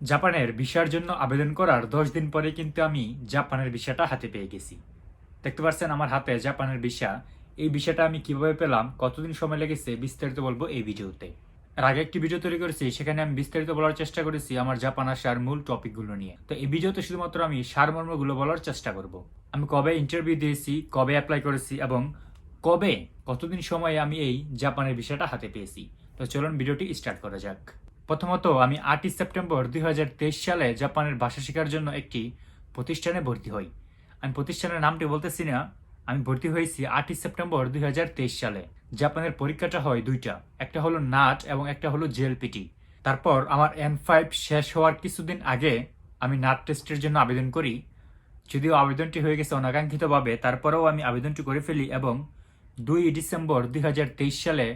জাপানের ভিসার জন্য আবেদন করার দশ দিন পরে কিন্তু আমি জাপানের ভিসাটা হাতে পেয়ে গেছি। দেখতে পাচ্ছেন আমার হাতে জাপানের ভিসা। এই ভিসাটা আমি কীভাবে পেলাম, কতদিন সময় লেগেছে বিস্তারিত বলব এই ভিডিওতে। এর আগে একটি ভিডিও তৈরি করেছি, সেখানে আমি বিস্তারিত বলার চেষ্টা করেছি আমার জাপান আসার মূল টপিকগুলো নিয়ে। তো এই ভিডিওতে শুধুমাত্র আমি সারমর্মগুলো বলার চেষ্টা করব। আমি কবে ইন্টারভিউ দিয়েছি, কবে অ্যাপ্লাই করেছি এবং কবে, কতদিন সময়ে আমি এই জাপানের ভিসাটা হাতে পেয়েছি। তো চলুন ভিডিওটি স্টার্ট করা যাক। প্রথমত, আমি আটই সেপ্টেম্বর দুই হাজার তেইশ সালে জাপানের ভাষা শেখার জন্য একটি প্রতিষ্ঠানে ভর্তি হই। আমি প্রতিষ্ঠানের নামটি বলতেছি না, আমি ভর্তি হয়েছি আটই সেপ্টেম্বর দুই হাজার তেইশ সালে। জাপানের পরীক্ষাটা হয় দুইটা, একটা হলো নাট এবং একটা হলো জেএলপিটি তারপর আমার এন ফাইভ শেষ হওয়ার কিছুদিন আগে আমি নাট টেস্টের জন্য আবেদন করি। যদিও আবেদনটি হয়ে গেছে অনাকাঙ্ক্ষিতভাবে, তারপরেও আমি আবেদনটি করে ফেলি এবং দুই ডিসেম্বর দুই হাজার তেইশ সালে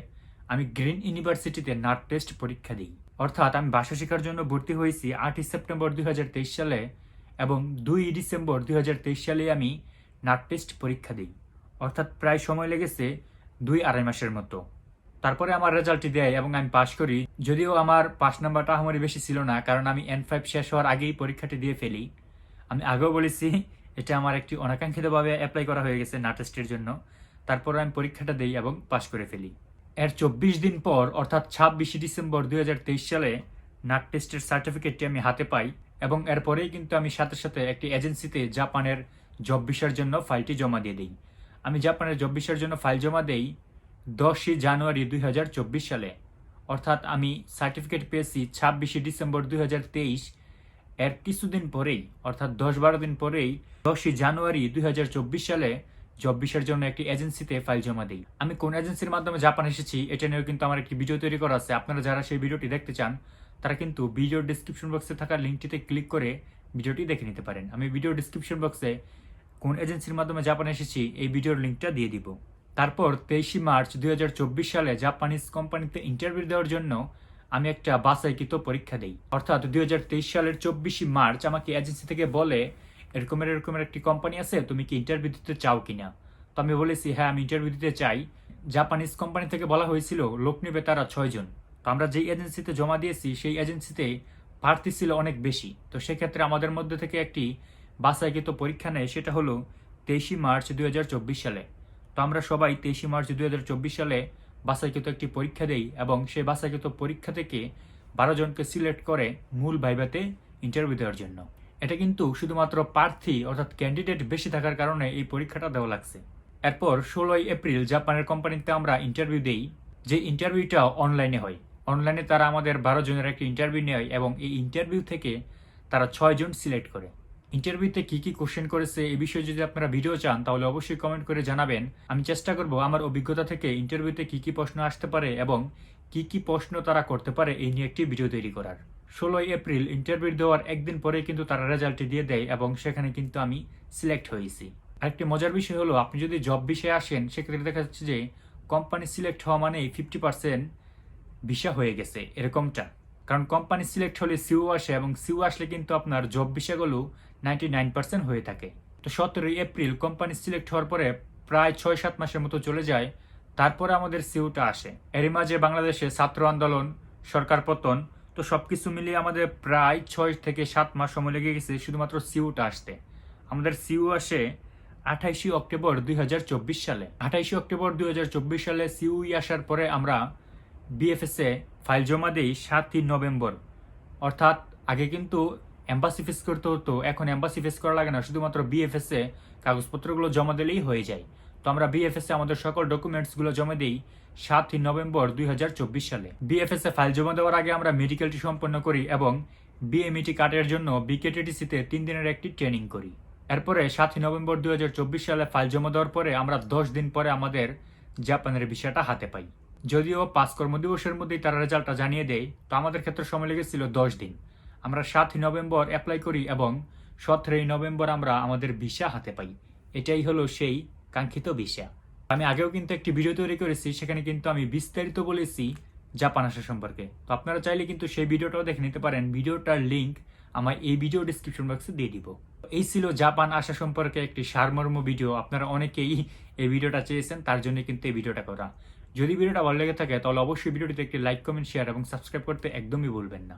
আমি গ্রিন ইউনিভার্সিটিতে নাট টেস্ট পরীক্ষা দিই। অর্থাৎ আমি ভাষা শেখার জন্য ভর্তি হয়েছি আটই সেপ্টেম্বর দুই হাজার তেইশ সালে এবং দুই ডিসেম্বর দুই হাজার তেইশ সালে আমি নাট টেস্ট পরীক্ষা দিই। অর্থাৎ প্রায় সময় লেগেছে দুই আড়াই মাসের মতো। তারপরে আমার রেজাল্টটি দেয় এবং আমি পাশ করি, যদিও আমার পাস নাম্বারটা আমারই বেশি ছিল না, কারণ আমি এন ফাইভ শেষ হওয়ার আগেই পরীক্ষাটি দিয়ে ফেলি। আমি আগেও বলেছি, এটা আমার একটি অনাকাঙ্ক্ষিতভাবে অ্যাপ্লাই করা হয়ে গেছে নাট টেস্টের জন্য। তারপর আমি পরীক্ষাটা দিই এবং পাশ করে ফেলি। এর চব্বিশ দিন পর, অর্থাৎ ছাব্বিশে ডিসেম্বর দুই হাজার তেইশ সালে নাট টেস্টের সার্টিফিকেটটি আমি হাতে পাই এবং এরপরেই কিন্তু আমি সাথে সাথে একটি এজেন্সিতে জাপানের জব ভিসার জন্য ফাইলটি জমা দিয়ে দিই। আমি জাপানের জব ভিসার জন্য ফাইল জমা দেই দশই জানুয়ারি দুই হাজার চব্বিশ সালে। অর্থাৎ আমি সার্টিফিকেট পেয়েছি ছাব্বিশে ডিসেম্বর দুই হাজার তেইশ। এর কিছুদিন পরেই, অর্থাৎ দশ বারো দিন পরেই দশই জানুয়ারি দুই হাজার চব্বিশ সালে জব ভিসার জন্য একটি এজেন্সিতে ফাইল জমা দিই। আমি কোন এজেন্সির মাধ্যমে জাপান এসেছি, এটা নিয়েও কিন্তু আমার একটি ভিডিও তৈরি করা আছে। আপনারা যারা সেই ভিডিওটি দেখতে চান, তারা কিন্তু ভিডিও ডিসক্রিপশন বক্সে থাকা লিঙ্কটিতে ক্লিক করে ভিডিওটি দেখে নিতে পারেন। আমি ভিডিও ডিসক্রিপশন বক্সে কোন এজেন্সির মাধ্যমে জাপান এসেছি, এই ভিডিওর লিঙ্কটা দিয়ে দিব। তারপর তেইশে মার্চ দুই হাজার চব্বিশ সালে জাপানিজ কোম্পানিতে ইন্টারভিউ দেওয়ার জন্য আমি একটা বাসাইকৃত পরীক্ষা দিই। অর্থাৎ দুই হাজার তেইশ সালের চব্বিশে মার্চ আমাকে এজেন্সি থেকে বলে এরকমের এরকমের একটি কোম্পানি আছে, তুমি কি ইন্টারভিউ দিতে চাও কিনা? তো আমি বলেছি হ্যাঁ আমি ইন্টারভিউ দিতে চাই। জাপানিজ কোম্পানি থেকে বলা হয়েছিল, লোক নেবে তারা ছয়জন তো আমরা যেই এজেন্সিতে জমা দিয়েছি, সেই এজেন্সিতে প্রার্থী ছিল অনেক বেশি। তো সেক্ষেত্রে আমাদের মধ্যে থেকে একটি বাসাইকৃত পরীক্ষা নেয়, সেটা হলো তেইশে মার্চ দুই হাজার চব্বিশ সালে। তো আমরা সবাই তেইশে মার্চ দুই হাজার চব্বিশ সালে বাসাইকৃত একটি পরীক্ষা দেই এবং সেই বাসাইকৃত পরীক্ষা থেকে বারো জনকে সিলেক্ট করে মূল ভাইভাতে ইন্টারভিউ দেওয়ার জন্য। এটা কিন্তু শুধুমাত্র প্রার্থী অর্থাৎ ক্যান্ডিডেট বেশি থাকার কারণে এই পরীক্ষাটা দেওয়া লাগছে। এরপর ষোলোই এপ্রিল জাপানের কোম্পানিতে আমরা ইন্টারভিউ দেই, যে ইন্টারভিউটা অনলাইনে হয়। অনলাইনে তারা আমাদের বারো জনের একটা ইন্টারভিউ নেয় এবং এই ইন্টারভিউ থেকে তারা ছয় জন সিলেক্ট করে। ইন্টারভিউতে কি কি কোশ্চেন করেছে এই বিষয়ে যদি আপনারা ভিডিও চান, তাহলে অবশ্যই কমেন্ট করে জানাবেন। আমি চেষ্টা করব আমার অভিজ্ঞতা থেকে ইন্টারভিউতে কি কি প্রশ্ন আসতে পারে এবং কি কি প্রশ্ন তারা করতে পারে এই নিয়ে একটি ভিডিও তৈরি করার। ষোলোই এপ্রিল ইন্টারভিউ দেওয়ার একদিন পরে কিন্তু তারা রেজাল্টটি দিয়ে দেয় এবং সেখানে কিন্তু আমি সিলেক্ট হয়েছি। আরেকটি মজার বিষয় হলো, আপনি যদি জব বিষয়ে আসেন, সেক্ষেত্রে দেখা যাচ্ছে যে কোম্পানি সিলেক্ট হওয়া মানেই ফিফটি পার্সেন্ট ভিসা হয়ে গেছে, এরকমটা। কারণ কোম্পানি সিলেক্ট হলে সিউ আসে এবং সিউ আসলে কিন্তু আপনার জব বিষয়গুলো নাইনটি নাইন পার্সেন্ট হয়ে থাকে। তো সতেরোই এপ্রিল কোম্পানি সিলেক্ট হওয়ার পরে প্রায় ছয় সাত মাসের মতো চলে যায়, তারপরে আমাদের সিউটা আসে। এরই মাঝে বাংলাদেশে ছাত্র আন্দোলন, সরকার পতন তো সব কিছু মিলিয়ে আমাদের প্রায় ছয় থেকে সাত মাস সময় লেগে গেছে শুধুমাত্র সিউটা আসতে। আমাদের সিউ আসে আঠাইশে অক্টোবর দুই হাজার চব্বিশ সালে। আঠাইশে অক্টোবর দুই হাজার চব্বিশ সালে সিউই আসার পরে আমরা বিএফএসএ ফাইল জমা দিই সাতই নভেম্বর। অর্থাৎ আগে কিন্তু এম্বাসি ফেস করতে হতো, এখন অ্যাম্বাসি ফেস করা লাগে না, শুধুমাত্র বিএফএসএ কাগজপত্রগুলো জমা দিলেই হয়ে যায়। তো আমরা বিএফএসএ আমাদের সকল ডকুমেন্টসগুলো জমা দিই সাতই নভেম্বর দুই হাজার চব্বিশ সালে। বিএফএসএ ফাইল জমা দেওয়ার আগে আমরা মেডিকেলটি সম্পন্ন করি এবং বিএমইটি কার্ডের জন্য বিকেটিটিসিতে তিন দিনের একটি ট্রেনিং করি। এরপরে সাতই নভেম্বর দুই হাজার চব্বিশ সালে ফাইল জমা দেওয়ার পরে আমরা দশ দিন পরে আমাদের জাপানের বিষয়টা হাতে পাই। যদিও পাঁচ কর্মদিবসের মধ্যেই তারা রেজাল্টটা জানিয়ে দেয়, তো আমাদের ক্ষেত্রে সময় লেগেছিল দশ দিন। আমরা সাতই নভেম্বর অ্যাপ্লাই করি এবং সতেরোই নভেম্বর আমরা আমাদের ভিসা হাতে পাই। এটাই হলো সেই কাঙ্ক্ষিত ভিসা আমি আগেও কিন্তু একটি ভিডিও তৈরি করেছি, সেখানে কিন্তু আমি বিস্তারিত বলেছি জাপান আসা সম্পর্কে। তো আপনারা চাইলে কিন্তু সেই ভিডিওটাও দেখে নিতে পারেন। ভিডিওটার লিঙ্ক আমার এই ভিডিও ডিসক্রিপশন বক্সে দিয়ে দিব। এই ছিল জাপান আসা সম্পর্কে একটি সারমর্ম ভিডিও আপনারা অনেকেই এই ভিডিওটা চেয়েছেন, তার জন্য কিন্তু এই ভিডিওটা করা। যদি ভিডিওটা ভালো লেগে থাকে, তাহলে অবশ্যই ভিডিওটিতে একটি লাইক কমেন্ট শেয়ার এবং সাবস্ক্রাইব করতে একদমই ভুলবেন না।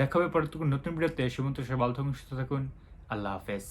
দেখা হবে কোনো নতুন ভিডিওতে সুমন্ত সবাই ভালো থাকুন, সুস্থ থাকুন। আল্লাহ হাফেজ।